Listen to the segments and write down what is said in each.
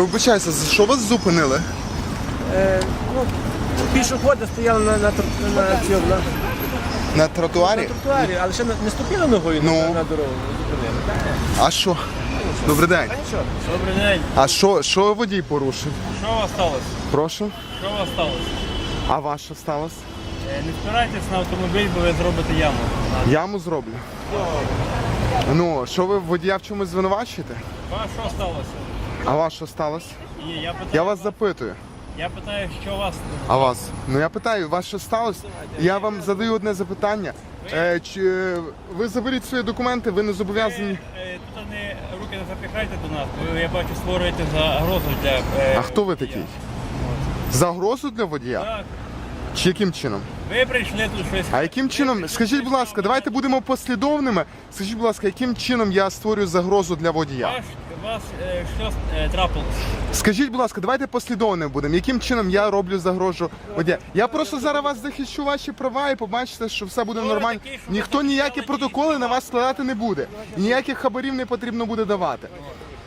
Вибачаюся, за що вас зупинили? Е, ну, пішоходи стояли на, на, тр- на, цьому, на, На тротуарі? на тротуарі, але ще не, не ступили ногою Ну. на, на дорогу. Зупинили. А що? Добрий день. Що? Добрий день. А що, що водій порушив? Що у вас сталося? Прошу. Що у вас сталося? А вас що сталося? Е, Не спирайтесь на автомобіль, бо ви зробите яму. Яму зроблю. Ну, що ви водія в чомусь звинувачуєте? Вас що сталося? А вас що сталося? Ні, я питаю, Я вас запитую. я питаю, що у вас. А вас? Ну я питаю, вас що сталося? Я вам задаю одне запитання. Е, чи е, ви заберіть свої документи, ви не Ви, зобов'язані. е, Тут не руки не запихайте до нас, бо я бачу, створюєте загрозу для. е, А хто ви такий? Загрозу для водія? Так. Чи яким чином? Ви прийшли тут щось. А яким чином? Скажіть, будь ласка, давайте будемо послідовними. Скажіть, будь ласка, яким чином я створюю загрозу для водія? Ваш, вас е, що е, трапилось? Скажіть, будь ласка, давайте послідовними будемо. Яким чином я роблю загрожу водія? Я просто зараз вас захищу ваші права і побачите, що все буде нормально. Ніхто ніякі протоколи на вас складати не буде. І ніяких хабарів не потрібно буде давати.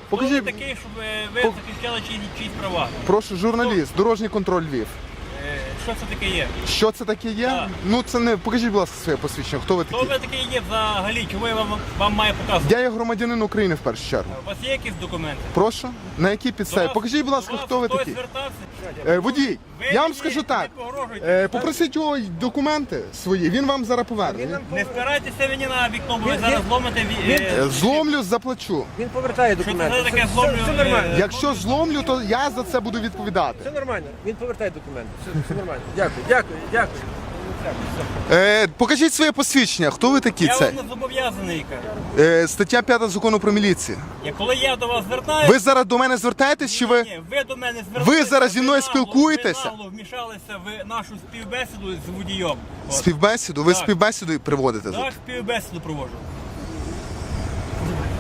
Покажіть, такий, щоб е, ви захищали чиїсь права? прошу, журналіст, дорожній контроль Львів. Що це таке є? Що це таке є? Так. Ну це не покажіть, будь ласка, своє посвідчення. Хто ви Хто такі? ви такий є взагалі? Чого я вам, вам маю показувати? Я є громадянин України в першу чергу. У вас є якісь документи? Прошу, на якій До підставі? вас- Покажіть, будь ласка, до вас хто ви хтось такі? звертався? Е, водій, Ви я вам мені скажу не так. погрожуйте. Е, попросіть його документи свої, він вам зараз поверне. Не спирайтеся мені на вікно, бо ви зараз зломите ві- е, Е, Зломлю, заплачу. Він повертає Що документи. це за таке зломлю? Все, все нормально. Якщо зломлю, то я за це буду відповідати. Все нормально. Він повертає документи. Все, все нормально. Дякую, дякую, дякую. Е, покажіть своє посвідчення. Хто ви такі? Я Це вам не зобов'язаний. кажу. е, стаття 5 закону про міліцію. Я коли я до вас звертаюся, Ви зараз до мене звертаєтесь чи ви? Ні, ви до мене звертаєтеся. Ви зараз зі мною нагло- спілкуєтеся? Ви нагло вмішалися в нашу співбесіду з водієм. От. Співбесіду? Ви Так. співбесіду проводите Так, тут? співбесіду проводжу.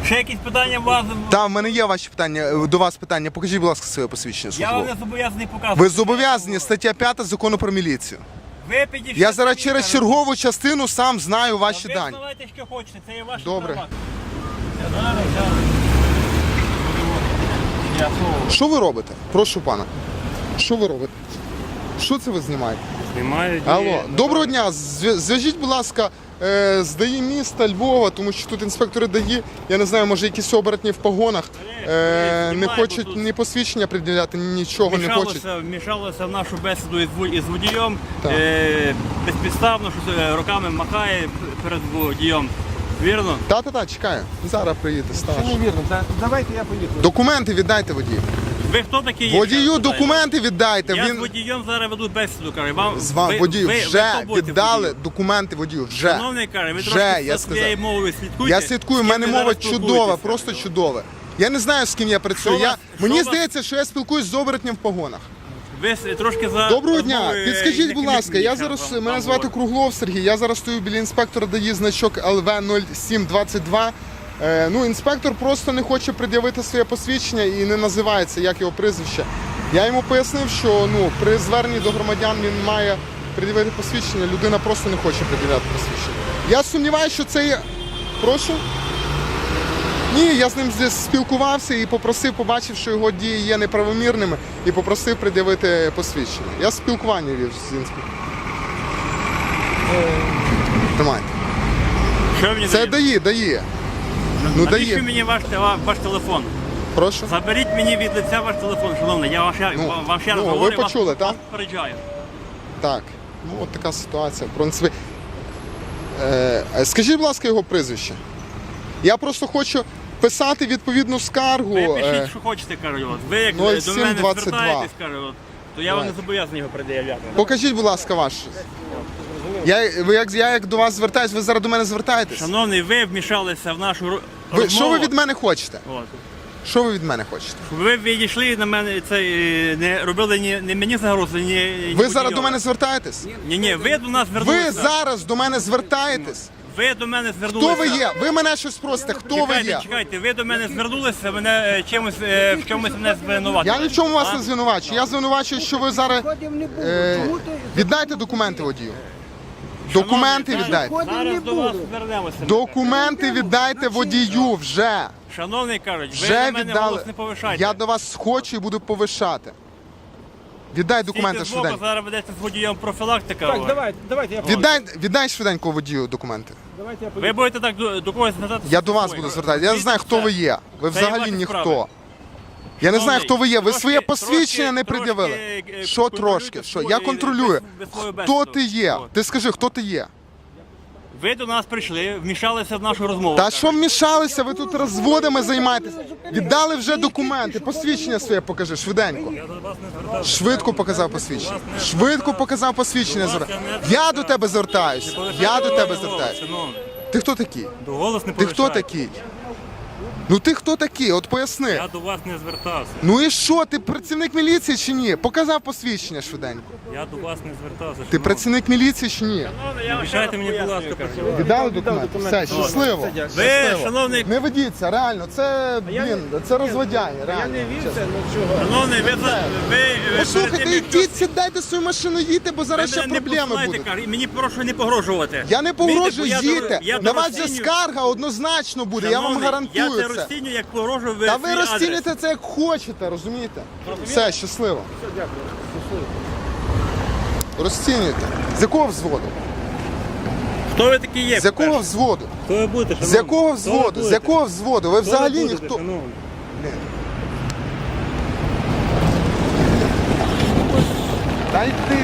Ще якісь питання у вас? Так, в мене є ваші питання. е, До вас питання. Покажіть, будь ласка, своє посвідчення. Я вам службове. не зобов'язаний показувати. Ви зобов'язані стаття 5 закону про міліцію. Ви підійшли. Я зараз через чергову частину сам знаю ваші ви дані. знавайте, що хочете, це є ваші Добре. права. Я зараз, зараз. Я слово. Що ви робите? Прошу пана. Що ви робите? Що це ви знімаєте? Знімають. Алло, доброго дня. Зв'я- Зв'яжіть, будь ласка, з ДАІ міста Львова, тому що тут інспектори ДАІ, я не знаю, може якісь оборотні в погонах, е, не хочуть ні посвідчення приділяти, нічого не хочуть. Вмішалося, вмішалося в нашу бесіду із, вод- із водієм. Так. Е, безпідставно, що е, руками махає перед водієм. Вірно? Та-та-та, чекаю. Зараз приїде Це старший. невірно. Та- Давайте я поїду. Документи віддайте водію. Ви хто такі є? Водію документи віддайте. Я з Він водієм зараз веду бесіду, каже. Вам, з вами ви- водію ви- ви вже хто будете віддали водію? документи водію. Вже. Шановний каже, ви Вже, трошки я за своєю сказав. мовою слідкуйте. Я слідкую, в мене мова зараз чудова, спілкуєтеся. просто чудова. Я не знаю, з ким я працюю. Що Я... вас- Мені що вас- здається, що я спілкуюсь з оборотнем в погонах. Ви с- трошки за Доброго дня. розмовою Підскажіть, будь ласка, я зараз вам- мене вам звати говорю. Круглов Сергій. Я зараз стою біля інспектора дає значок ЛВ 0722. Е, ну, інспектор просто не хоче пред'явити своє посвідчення і не називається як його прізвище. Я йому пояснив, що ну при зверненні до громадян він має пред'явити посвідчення. Людина просто не хоче пред'являти посвідчення. Я сумніваюся, що це є. Прошу. Ні, я з ним спілкувався і попросив, побачив, що його дії є неправомірними, і попросив пред'явити посвідчення. Я спілкування вів з інспектором. Тримайте. Що мені Це дає, дає. Ну Навіщо дає. мені ваш, те- ваш телефон? Прошу. Заберіть мені від лиця ваш телефон, шановний. Я вам ще, Ну, вам- ще раз ну, ви говорю, вас- почули, так? вас попереджаю. Так. Ну от така ситуація. В принципі. Е, е, скажіть, будь ласка, його прізвище. Я просто хочу писати відповідну скаргу. Ви е, пишіть, що хочете, кажу. От. Ви як 0722. до мене звертаєтесь, кажу, от, то я вам не зобов'язаний його пред'являти. Покажіть, будь ласка, ваш. Я, ви як, я як до вас звертаюсь, ви зараз до мене звертаєтесь? Шановний, ви вмішалися в нашу ро- Ви, розмову. що ви від мене хочете? От. Що ви від мене хочете? Ви відійшли на мене, це е, не робили ні, не мені загрози, ні. ні Ви зараз до мене звертаєтесь? Ні, ні, ви до нас Ви зараз до мене звертаєтесь? Ви до мене звернулися. Хто ви є? Ви мене щось просите, хто ви Чекайте, є? чекайте, ви до мене звернулися, мене е, чимось е, в чомусь мене звинуватили. Я ні в чому вас А? не звинувачую. Я звинувачую, що ви зараз. Е, віддайте документи водію. Документи віддайте. Зараз до вас звернемося. Документи віддайте водію вже. Шановний кажуть, ви Вже на мене віддали. голос не повишайте. Я до вас хочу і буду повишати. Віддай документи швиденько. зараз ведеться з водієм профілактика. Так, давайте, давайте я Віддай, віддай швиденько водію документи. Давайте я Ви будете так до, до когось звертатися? Я до вас буду звертатися. Я не знаю, хто ви є. Ви Це є взагалі ваші ніхто. справи. Я не знаю, хто ви є. Ви своє посвідчення не пред'явили. е, Що трошки? Що? Я контролюю. Хто ти є? Ти скажи, хто ти є? Ви до нас прийшли, вмішалися в нашу розмову. Та що вмішалися? Ви тут розводами займаєтесь. Віддали вже документи. Посвідчення своє покажи, швиденько. Швидко показав посвідчення. Швидко показав посвідчення. Я до тебе звертаюся. Я до тебе звертаюся. Ти хто такий? Ти хто такий? Ну ти хто такий? От поясни. Я до вас не звертався. Ну і що, ти працівник міліції чи ні? Показав посвідчення швиденько. Я до вас не звертався. Ти працівник міліції чи ні? Обіцяйте мені, будь ласка, працювати. Віддали документи? Все, щасливо. Ви, шановний, Не ведіться, реально, це, блін, це розводяє, Я реально. не вівся, ну шановний, ви, за- ви, ви перед Послухайте, тим, як йдіть, сідайте свою машину, їдьте, бо зараз ще мене не проблеми будуть. кажу, і мені прошу не погрожувати. Я не погрожую, я їдьте. я На вас же скарга однозначно буде, я вам Шановний, гарантую це. Розцінюю, як погрожую ви Та ви розцінюєте це як хочете, розумієте? Все, щасливо. Розцінюйте. З якого взводу? Хто ви такі є? З якого по-перше? взводу? Хто ви будете, шановний? З якого взводу? З якого взводу? Ви взагалі будете, ніхто. Та й ти.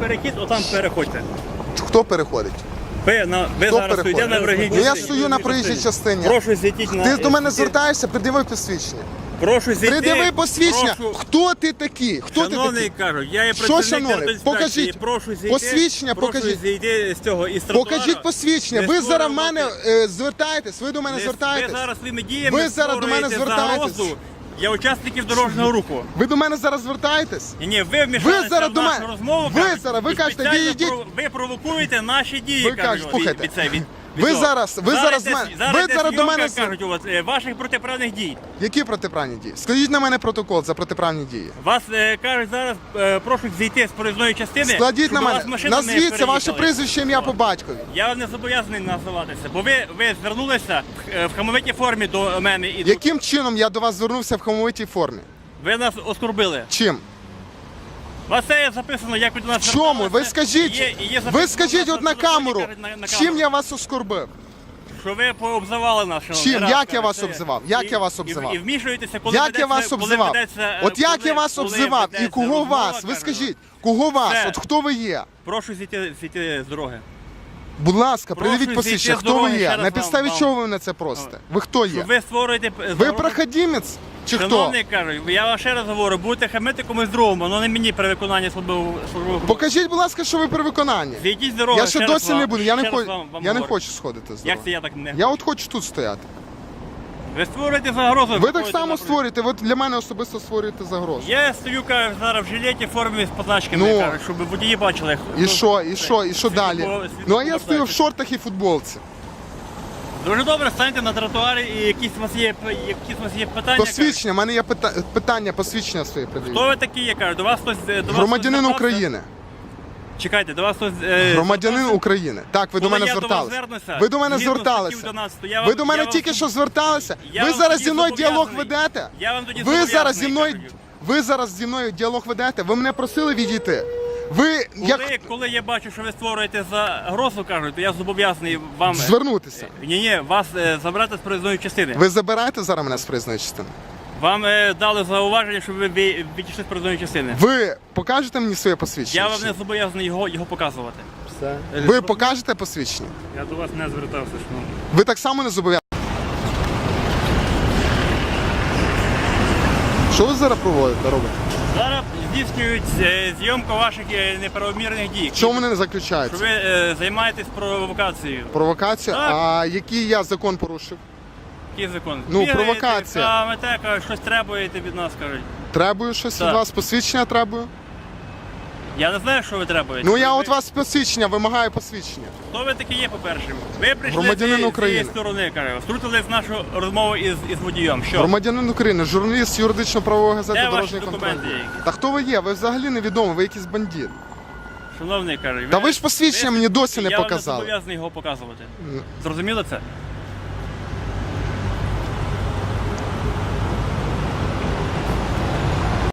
Перехід, отам переходьте. Хто переходить? Ви, на, ви Хто зараз стоїте на проїжджій Ну я частині. стою на проїжджій частині. Прошу зійдіть на... Ти до мене звертаєшся, пред'яви посвідчення. Прошу зійти. Пред'яви посвідчення. Прошу... Хто ти такий? Хто ти Шановний, такий? кажу, я є Що, шановний? Покажіть. прошу зійти, Посвідчення прошу покажіть. зійти з цього із тротуара. Покажіть посвідчення. Не Ви зараз створювати- мене е, звертаєтесь, ви до мене Не- звертаєтесь. Ви зараз своїми діями Ви зараз до мене створюєте звертаєтесь. Для учасників дорожнього руху. Ви до мене зараз звертаєтесь? Ні, ні, ви вмішалися зараз в до нашу мене- розмову. ви кажуть, зараз- ви і кажете, спеціально про- Ви провокуєте наші дії, Ви кажуть, кажете, від- слухайте, від, це, від, від ви зараз- ви зараз йде- мене- зараз ви йде зараз до зйомка, мене- кажуть, от, е, ваших протиправних дій. Які протиправні дії? Скажіть на мене протокол за протиправні дії. Вас е, кажуть зараз, е, прошу зійти з проїзної частини. Складіть щоб на вас мене. машина не Назвіться ваше переїхала. прізвище, ім'я по батькові. Я не зобов'язаний називатися, бо ви, ви звернулися е, в хамовитій формі до мене і до- Яким чином я до вас звернувся в хамовитій формі? ви нас оскорбили. Чим? Вас це є записано, як ви до нас чому? Ви зверталися, скажіть, є- і є записано ви скажіть от на камеру, на- на чим я вас оскорбив? що ви пообзивали нас. Чим? раз, Як я вас це- обзивав? Як і- я вас і- обзивав? І, вмішуєтеся, коли Як ведеться, я вас коли обзивав? ведеться, е, От як коли- я вас коли обзивав і ведеться кого розмова, вас? Ви скажіть, кого вас? Все. От хто ви є? Прошу зійти, зійти з дороги. Будь ласка, Прошу придивіть зійти посвідчення. з Хто ви дороги, ще є? раз На вам- підставі вам. чого ви мене це просите? Ви хто є? Ви створюєте... Ви проходімець чи хто? Шановний кажуть, я вам ще раз говорю, будете хамити комусь другому, але не мені при виконанні службового службового. Покажіть, будь ласка, що ви при виконанні. Зійдіть з дороги. Я ще раз досі вам- не буду. Я не ще раз хочу. вам- вам Я не говорю. хочу сходити з Як дороги. це я так не Я от хочу тут стояти. Ви створюєте загрозу. Ви так само створюєте, ви для мене особисто створюєте загрозу. Я стою кажу, зараз в жилеті формі з позначками, Ну. кажуть, щоб водії бачили. І хто- що, і що, і що Світло- далі? світло Ну а я стою в шортах і футболці. Дуже добре, станьте на тротуарі і якісь у вас є, якісь у вас є питання. Посвідчення, в мене є пита- питання, посвідчення своє придаю. Хто ви такі, я кажу, до вас хтось... е, До вас Громадянин звертався? України. Чекайте, до вас хтось... е, Громадянин? України. Так, ви до мене звернуся, Ви до мене зверталися. 11, я Ви до мене тільки що зверталися. Я Ви вам зараз тоді зі мною діалог зобов'язаний. ведете. Я вам тоді Ви зараз зобов'язаний, зі мною. кажу. Ви зараз зі мною діалог ведете. Ви мене просили відійти. Ви Коли, як коли я бачу, що ви створюєте загрозу, кажуть, то я зобов'язаний вам... звернутися? Ні, ні, вас е, забрати з проїзної частини. Ви забираєте зараз мене з приїзної частини? Вам е, дали зауваження, щоб ви відійшли з проїзної частини. Ви покажете мені своє посвідчення? Я вам не зобов'язаний його, його показувати. Ви покажете посвідчення? Я до вас не звертався, шановний. Ви так само не зобов'язані. Що ви зараз проводите, робите? Зараз здійснюють е, зйомку ваших е, неправомірних дій. Чому вони не Що ви е, займаєтесь провокацією. Провокація? Так. А який я закон порушив? Який закон? Ну, Бігаєте, провокація. Камете, кажуть, щось требуєте від нас, кажуть. Требую щось від Так. вас? Посвідчення требую? Я не знаю, що ви требуєте. Ну я Ви- от вас посвідчення, вимагаю посвідчення. Хто ви такі є, по-перше? Ви прийшли Громадянин з, цієї- з України. сторони, кажу. Втрутились в нашу розмову із, із водієм. Що? Громадянин України, журналіст юридично-правової газети Де ваші Дорожній контроль. документи? Та хто ви є? Ви взагалі невідомі, ви якийсь бандит. Шановний каже, Та ви ж посвідчення мені досі не я вам показали. не зобов'язаний його показувати. Зрозуміли це?